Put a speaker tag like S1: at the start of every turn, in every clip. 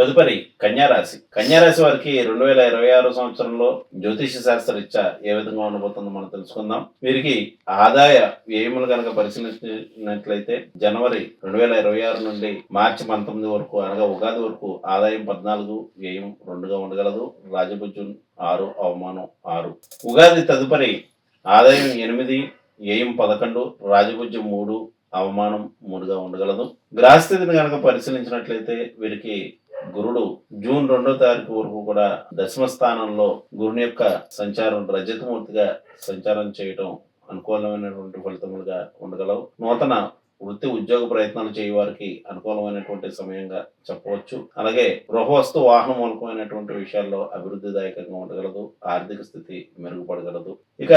S1: తదుపరి కన్యారాశి. కన్యారాశి వారికి రెండు వేల ఇరవై ఆరు సంవత్సరంలో జ్యోతిష శాస్త్ర రీత్యా ఏ విధంగా ఉండబోతుందో మనం తెలుసుకుందాం. వీరికి ఆదాయ వ్యయములు కనుక పరిశీలించినట్లయితే జనవరి రెండు వేల ఇరవై ఆరు నుండి మార్చి పంతొమ్మిది వరకు అనగా ఉగాది వరకు ఆదాయం పద్నాలుగు వ్యయం రెండుగా ఉండగలదు. రాజభుజం ఆరు అవమానం ఆరు. ఉగాది తదుపరి ఆదాయం ఎనిమిది వ్యయం పదకొండు రాజభుజ్యం మూడు అవమానం మూడుగా ఉండగలదు. గ్రహస్థితిని కనుక పరిశీలించినట్లయితే వీరికి గురుడు జూన్ రెండో తారీఖు వరకు కూడా దశమ స్థానంలో గురుని యొక్క సంచారం రజతమూర్తిగా సంచారం చేయటం అనుకూలమైనటువంటి ఫలితములుగా ఉండగలవు. నూతన వృత్తి ఉద్యోగ ప్రయత్నాలు చేయ వారికి అనుకూలమైనటువంటి సమయంగా చెప్పవచ్చు. అలాగే గృహవస్తు వాహన మూలకమైనటువంటి విషయాల్లో అభివృద్ధిదాయకంగా ఉండగలదు. ఆర్థిక స్థితి మెరుగుపడగలదు. ఇక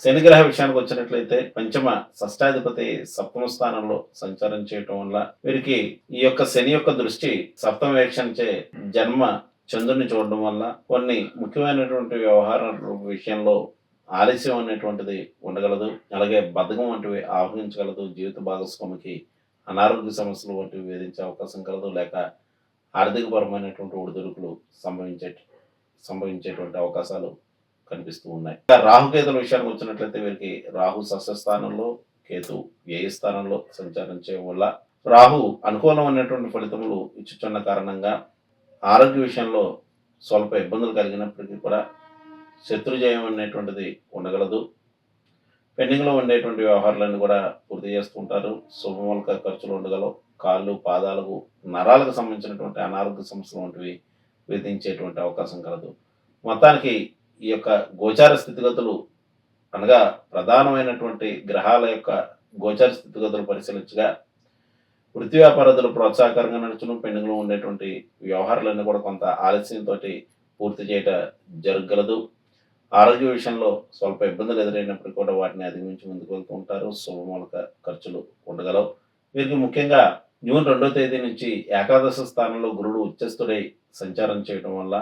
S1: శనిగ్రహ విషయానికి వచ్చినట్లయితే పంచమ షష్టాధిపతి సప్తమ స్థానంలో సంచారం చేయటం వల్ల వీరికి ఈ యొక్క శని యొక్క దృష్టి సప్తమ వీక్షించే జన్మ చంద్రుని చూడడం వల్ల కొన్ని ముఖ్యమైనటువంటి వ్యవహారాల విషయంలో ఆలస్యం అనేటువంటిది ఉండగలదు. అలాగే బద్ధకం వంటివి ఆహ్వానించగలదు జీవిత భాగస్వామికి అనారోగ్య సమస్యలు వంటివి వేధించే అవకాశం కలదు. లేక ఆర్థికపరమైనటువంటి ఒడిదుడుకులు సంభవించే సంభవించేటువంటి అవకాశాలు కనిపిస్తూ ఉన్నాయి. ఇంకా రాహుకేతుల విషయానికి వచ్చినట్లయితే వీరికి రాహు సస్యస్థానంలో కేతు వ్యయ స్థానంలో సంచారం చేయడం వల్ల రాహు అనుకూలమైనటువంటి ఫలితములు ఇచ్చుచున్న కారణంగా ఆరోగ్య విషయంలో స్వల్ప ఇబ్బందులు కలిగినప్పటికీ కూడా శత్రుజయం అనేటువంటిది ఉండగలదు. పెండింగ్లో ఉండేటువంటి వ్యవహారాలన్నీ కూడా పూర్తి చేస్తుంటారు శుభమూలక ఖర్చులు ఉండగలవు. కాళ్ళు పాదాలకు నరాలకు సంబంధించినటువంటి అనారోగ్య సమస్యలు వంటివి విధించేటువంటి అవకాశం కలదు. మొత్తానికి ఈ యొక్క గోచార స్థితిగతులు అనగా ప్రధానమైనటువంటి గ్రహాల యొక్క గోచార స్థితిగతులు పరిశీలించగా వృత్తి వ్యాపారదులు ప్రోత్సాహకరంగా నడుచును పెండింగ్లో ఉండేటువంటి వ్యవహారాలన్నీ కూడా కొంత ఆలస్యంతో పూర్తి చేయట జరగగలదు. ఆరోగ్య విషయంలో స్వల్ప ఇబ్బందులు ఎదురైనప్పటికీ కూడా వాటిని అధిగమించి ముందుకు వెళ్తూ ఉంటారు. శుభమూలక ఖర్చులు ఉండగలవు. వీరికి ముఖ్యంగా జూన్ రెండో తేదీ నుంచి ఏకాదశ స్థానంలో గురుడు ఉచ్చస్తుడై సంచారం చేయడం వల్ల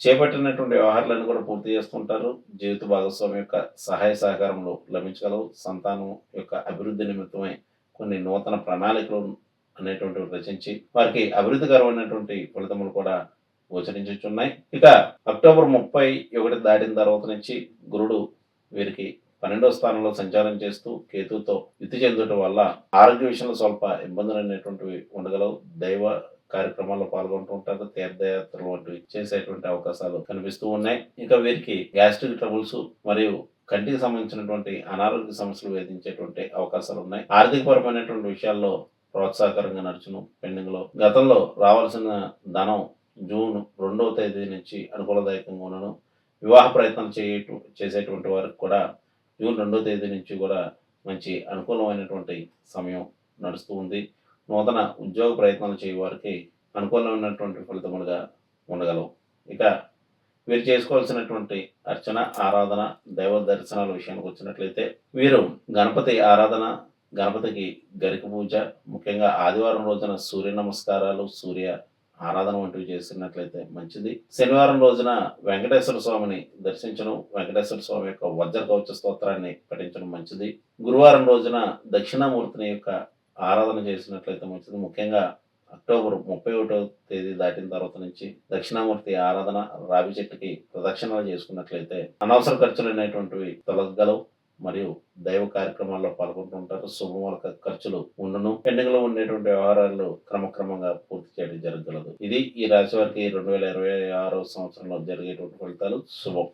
S1: చేపట్టినటువంటి వ్యవహారాలను కూడా పూర్తి చేస్తుంటారు జీవిత భాగస్వామి యొక్క సహాయ సహకారంలో లభించగలవు. సంతానం యొక్క అభివృద్ధి నిమిత్తమై కొన్ని నూతన ప్రణాళికలు అనేటువంటివి రచించి వారికి అభివృద్ధికరమైనటువంటి ఫలితములు కూడా గోచరించుచున్నాయి. ఇక అక్టోబర్ ముప్పై ఒకటి దాటిన తర్వాత నుంచి గురుడు వీరికి పన్నెండవ స్థానంలో సంచారం చేస్తూ కేతుతో యుద్ధి చెందటం వల్ల ఆరోగ్య విషయంలో స్వల్ప ఇబ్బందులు అనేటువంటివి ఉండగలవు. దైవ కార్యక్రమాల్లో పాల్గొంటూ ఉంటారు తీర్థయాత్రలు వంటివి చేసేటువంటి అవకాశాలు కనిపిస్తూ ఉన్నాయి. ఇంకా వీరికి గ్యాస్ట్రిక్ ట్రబుల్స్ మరియు కంటికి సంబంధించినటువంటి అనారోగ్య సమస్యలు వేధించేటువంటి అవకాశాలు ఉన్నాయి. ఆర్థిక పరమైనటువంటి విషయాల్లో ప్రోత్సాహకరంగా నడుచును. పెండింగ్లో గతంలో రావాల్సిన ధనం జూన్ రెండవ తేదీ నుంచి అనుకూలదాయకంగా ఉండను వివాహ ప్రయత్నం చేయటం చేసేటువంటి వారికి కూడా జూన్ రెండవ తేదీ నుంచి కూడా మంచి అనుకూలమైనటువంటి సమయం నడుస్తూ ఉంది. నూతన ఉద్యోగ ప్రయత్నాలు చేయవారికి అనుకూలమైనటువంటి ఫలితములుగా ఉండగలవు. ఇక వీరు చేసుకోవాల్సినటువంటి అర్చన ఆరాధన దైవ దర్శనాల విషయానికి వచ్చినట్లయితే వీరు గణపతి ఆరాధన గణపతికి గరిక పూజ ముఖ్యంగా ఆదివారం రోజున సూర్య నమస్కారాలు సూర్య ఆరాధన వంటివి చేసినట్లయితే మంచిది. శనివారం రోజున వెంకటేశ్వర స్వామిని దర్శించడం వెంకటేశ్వర స్వామి యొక్క వజ్ర కవచ స్తోత్రాన్ని పఠించడం మంచిది. గురువారం రోజున దక్షిణామూర్తిని యొక్క ఆరాధన చేసినట్లయితే మంచిది. ముఖ్యంగా అక్టోబర్ ముప్పై ఒకటో తేదీ దాటిన తర్వాత నుంచి దక్షిణామూర్తి ఆరాధన రావి చెట్టుకి ప్రదక్షిణలు చేసుకున్నట్లయితే అనవసర ఖర్చులు అనేటువంటివి తొలగలవు మరియు దైవ కార్యక్రమాల్లో పాల్గొంటుంటారు శుభమూలక ఖర్చులు ఉండను. పెండింగ్లో ఉండేటువంటి వ్యవహారాలు క్రమక్రమంగా పూర్తి చేయడం జరగగలదు. ఇది ఈ రాశి వారికి రెండు వేల ఇరవై ఆరో సంవత్సరంలో జరిగేటువంటి ఫలితాలు. శుభం.